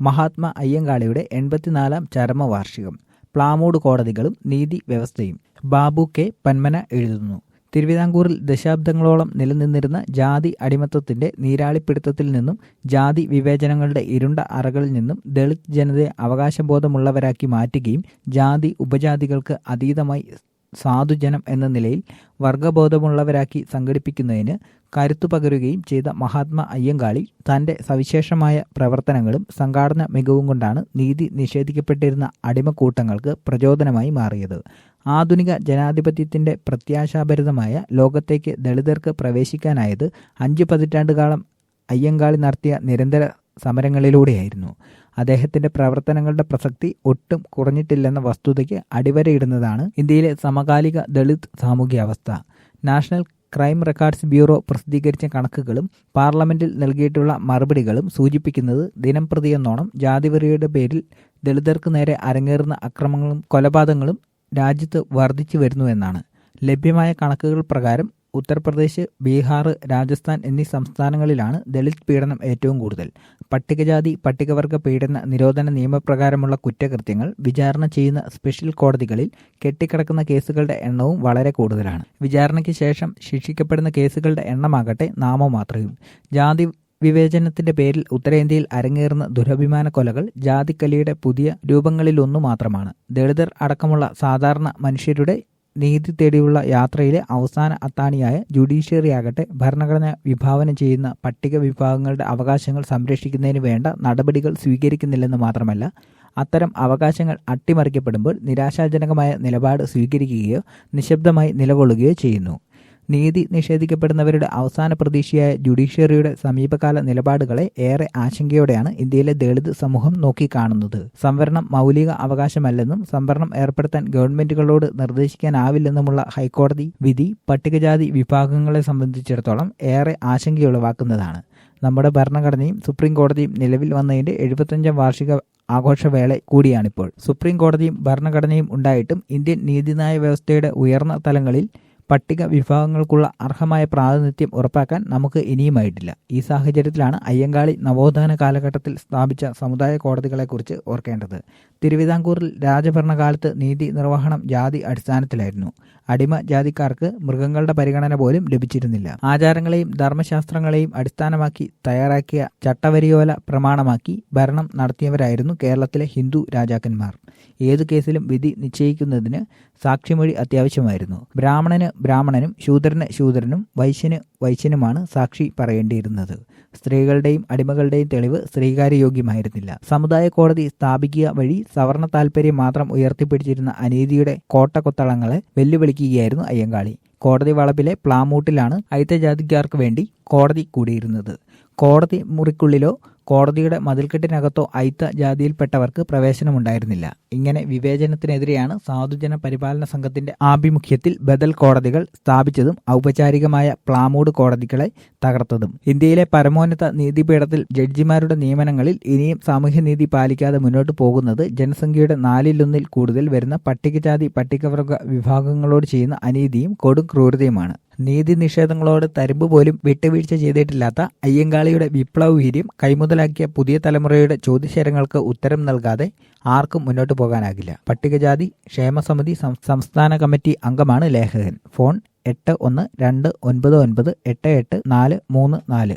മഹാത്മാ അയ്യങ്കാളിയുടെ എൺപത്തിനാലാം ചരമവാർഷികം. പ്ലാമൂട് കോടതികളും നീതി വ്യവസ്ഥയും. ബാബു കെ പന്മന എഴുതുന്നു. തിരുവിതാംകൂറിൽ ദശാബ്ദങ്ങളോളം നിലനിന്നിരുന്ന ജാതി അടിമത്തത്തിന്റെ നീരാളിപ്പിടുത്തത്തിൽ നിന്നും ജാതി വിവേചനങ്ങളുടെ ഇരുണ്ട അറകളിൽ നിന്നും ദളിത് ജനതയെ അവകാശബോധമുള്ളവരാക്കി മാറ്റുകയും ജാതി ഉപജാതികൾക്ക് അതീതമായി സാധുജനം എന്ന നിലയിൽ വർഗബോധമുള്ളവരാക്കി സംഘടിപ്പിക്കുന്നതിന് കരുത്തു പകരുകയും ചെയ്ത മഹാത്മാ അയ്യങ്കാളി തന്റെ സവിശേഷമായ പ്രവർത്തനങ്ങളും സംഘാടന മികവും കൊണ്ടാണ് നീതി നിഷേധിക്കപ്പെട്ടിരുന്ന അടിമക്കൂട്ടങ്ങൾക്ക് പ്രചോദനമായി മാറിയത്. ആധുനിക ജനാധിപത്യത്തിന്റെ പ്രത്യാശാഭരിതമായ ലോകത്തേക്ക് ദളിതർക്ക് പ്രവേശിക്കാനായത് അഞ്ചു പതിറ്റാണ്ടുകാലം അയ്യങ്കാളി നടത്തിയ നിരന്തര സമരങ്ങളിലൂടെയായിരുന്നു. അദ്ദേഹത്തിന്റെ പ്രവർത്തനങ്ങളുടെ പ്രസക്തി ഒട്ടും കുറഞ്ഞിട്ടില്ലെന്ന വസ്തുതയ്ക്ക് അടിവരയിടുന്നതാണ് ഇന്ത്യയിലെ സമകാലിക ദളിത് സാമൂഹ്യാവസ്ഥ. നാഷണൽ ക്രൈം റെക്കോർഡ്സ് ബ്യൂറോ പ്രസിദ്ധീകരിച്ച കണക്കുകളും പാർലമെന്റിൽ നൽകിയിട്ടുള്ള മറുപടികളും സൂചിപ്പിക്കുന്നത് ദിനം പ്രതിയെന്നോണം ജാതിവെറിയുടെ പേരിൽ ദളിതർക്ക് നേരെ അരങ്ങേറുന്ന അക്രമങ്ങളും കൊലപാതകങ്ങളും രാജ്യത്ത് വർദ്ധിച്ചു വരുന്നുവെന്നാണ് ലഭ്യമായ കണക്കുകൾ പ്രകാരം ഉത്തർപ്രദേശ് ബീഹാർ രാജസ്ഥാൻ എന്നീ സംസ്ഥാനങ്ങളിലാണ് ദളിത് പീഡനം ഏറ്റവും കൂടുതൽ. പട്ടികജാതി പട്ടികവർഗ പീഡന നിരോധന നിയമപ്രകാരമുള്ള കുറ്റകൃത്യങ്ങൾ വിചാരണ ചെയ്യുന്ന സ്പെഷ്യൽ കോടതികളിൽ കെട്ടിക്കിടക്കുന്ന കേസുകളുടെ എണ്ണവും വളരെ കൂടുതലാണ്. വിചാരണയ്ക്ക് ശേഷം ശിക്ഷിക്കപ്പെടുന്ന കേസുകളുടെ എണ്ണമാകട്ടെ നാമമാത്രയും ജാതി വിവേചനത്തിന്റെ പേരിൽ ഉത്തരേന്ത്യയിൽ അരങ്ങേറുന്ന ദുരഭിമാന കൊലകൾ ജാതിക്കലിയുടെ പുതിയ രൂപങ്ങളിലൊന്നു മാത്രമാണ്. ദളിതർ അടക്കമുള്ള സാധാരണ മനുഷ്യരുടെ നീതി തേടിയുള്ള യാത്രയിലെ അവസാന അത്താണിയായ ജുഡീഷ്യറി ആകട്ടെ ഭരണഘടന വിഭാവനം ചെയ്യുന്ന പട്ടിക വിഭാഗങ്ങളുടെ അവകാശങ്ങൾ സംരക്ഷിക്കുന്നതിന് വേണ്ട നടപടികൾ സ്വീകരിക്കുന്നില്ലെന്ന് മാത്രമല്ല അത്തരം അവകാശങ്ങൾ അട്ടിമറിക്കപ്പെടുമ്പോൾ നിരാശാജനകമായ നിലപാട് സ്വീകരിക്കുകയോ നിശബ്ദമായി നിലകൊള്ളുകയോ ചെയ്യുന്നു. നീതി നിഷേധിക്കപ്പെടുന്നവരുടെ അവസാന പ്രതീക്ഷയായ ജുഡീഷ്യറിയുടെ സമീപകാല നിലപാടുകളെ ഏറെ ആശങ്കയോടെയാണ് ഇന്ത്യയിലെ ദളിത് സമൂഹം നോക്കിക്കാണുന്നത്. സംവരണം മൗലിക അവകാശമല്ലെന്നും സംവരണം ഏർപ്പെടുത്താൻ ഗവൺമെന്റുകളോട് നിർദ്ദേശിക്കാനാവില്ലെന്നുമുള്ള ഹൈക്കോടതി വിധി പട്ടികജാതി വിഭാഗങ്ങളെ സംബന്ധിച്ചിടത്തോളം ഏറെ ആശങ്കയുളവാക്കുന്നതാണ്. നമ്മുടെ ഭരണഘടനയും സുപ്രീം കോടതിയും നിലവിൽ വന്നതിന്റെ എഴുപത്തഞ്ചാം വാർഷിക ആഘോഷവേള കൂടിയാണിപ്പോൾ. സുപ്രീം കോടതിയും ഭരണഘടനയും ഉണ്ടായിട്ടും ഇന്ത്യൻ നീതിന്യായ വ്യവസ്ഥയുടെ ഉയർന്ന തലങ്ങളിൽ പട്ടിക വിഭാഗങ്ങൾക്കുള്ള അർഹമായ പ്രാതിനിധ്യം ഉറപ്പാക്കാൻ നമുക്ക് ഇനിയുമായിട്ടില്ല. ഈ സാഹചര്യത്തിലാണ് അയ്യങ്കാളി നവോത്ഥാന കാലഘട്ടത്തിൽ സ്ഥാപിച്ച സമുദായ കോടതികളെക്കുറിച്ച് ഓർക്കേണ്ടത്. തിരുവിതാംകൂറിൽ രാജഭരണകാലത്ത് നീതി നിർവഹണം ജാതി അടിസ്ഥാനത്തിലായിരുന്നു. അടിമ ജാതിക്കാർക്ക് മൃഗങ്ങളുടെ പരിഗണന പോലും ലഭിച്ചിരുന്നില്ല. ആചാരങ്ങളെയും ധർമ്മശാസ്ത്രങ്ങളെയും അടിസ്ഥാനമാക്കി തയ്യാറാക്കിയ ചട്ടവരിയോല പ്രമാണമാക്കി ഭരണം നടത്തിയവരായിരുന്നു കേരളത്തിലെ ഹിന്ദു രാജാക്കന്മാർ. ഏതു കേസിലും വിധി നിശ്ചയിക്കുന്നതിന് സാക്ഷിമൊഴി അത്യാവശ്യമായിരുന്നു. ബ്രാഹ്മണന് ബ്രാഹ്മണനും ശൂദ്രന് ശൂദ്രനും വൈശ്യന് വൈശ്യനുമാണ് സാക്ഷി പറയേണ്ടിയിരുന്നത്. സ്ത്രീകളുടെയും അടിമകളുടെയും തെളിവ് സ്വീകാര്യയോഗ്യമായിരുന്നില്ല. സമുദായ കോടതി സ്ഥാപിക്കുക വഴി സവർണ താൽപര്യം മാത്രം ഉയർത്തിപ്പിടിച്ചിരുന്ന അനീതിയുടെ കോട്ടക്കൊത്തളങ്ങളെ വെല്ലുവിളിക്കുകയായിരുന്നു അയ്യങ്കാളി. കോടതി വളപ്പിലെ പ്ലാമൂട്ടിലാണ് അയിത്തജാതിക്കാർക്ക് വേണ്ടി കോടതി കൂടിയിരുന്നത്. കോടതി മുറിക്കുള്ളിലോ കോടതിയുടെ മതിൽക്കെട്ടിനകത്തോ അയിത്ത ജാതിയിൽപ്പെട്ടവർക്ക് പ്രവേശനമുണ്ടായിരുന്നില്ല. ഇങ്ങനെ വിവേചനത്തിനെതിരെയാണ് സാധുജന പരിപാലന സംഘത്തിന്റെ ആഭിമുഖ്യത്തിൽ ബദൽ കോടതികൾ സ്ഥാപിച്ചതും ഔപചാരികമായ പ്ലാമൂട് കോടതികളെ തകർത്തതും. ഇന്ത്യയിലെ പരമോന്നത നീതിപീഠത്തിൽ ജഡ്ജിമാരുടെ നിയമനങ്ങളിൽ ഇനിയും സാമൂഹ്യനീതി പാലിക്കാതെ മുന്നോട്ട് പോകുന്നത് ജനസംഖ്യയുടെ നാലിലൊന്നിൽ കൂടുതൽ വരുന്ന പട്ടികജാതി പട്ടികവർഗ വിഭാഗങ്ങളോട് ചെയ്യുന്ന അനീതിയും കൊടും ക്രൂരതയുമാണ്. നീതി നിഷേധങ്ങളോട് തരിമ്പ് പോലും വിട്ടുവീഴ്ച ചെയ്തിട്ടില്ലാത്ത അയ്യങ്കാളിയുടെ വിപ്ലവ വീര്യം കൈമുതലാക്കിയ പുതിയ തലമുറയുടെ ചോദ്യശരങ്ങൾക്ക് ഉത്തരം നൽകാതെ ആർക്കും മുന്നോട്ട് പോകാനാകില്ല. പട്ടികജാതി ക്ഷേമസമിതി സംസ്ഥാന കമ്മിറ്റി അംഗമാണ് ലേഖകൻ. ഫോൺ എട്ട് ഒന്ന് രണ്ട് ഒൻപത് ഒൻപത് എട്ട് എട്ട് നാല് മൂന്ന് നാല്.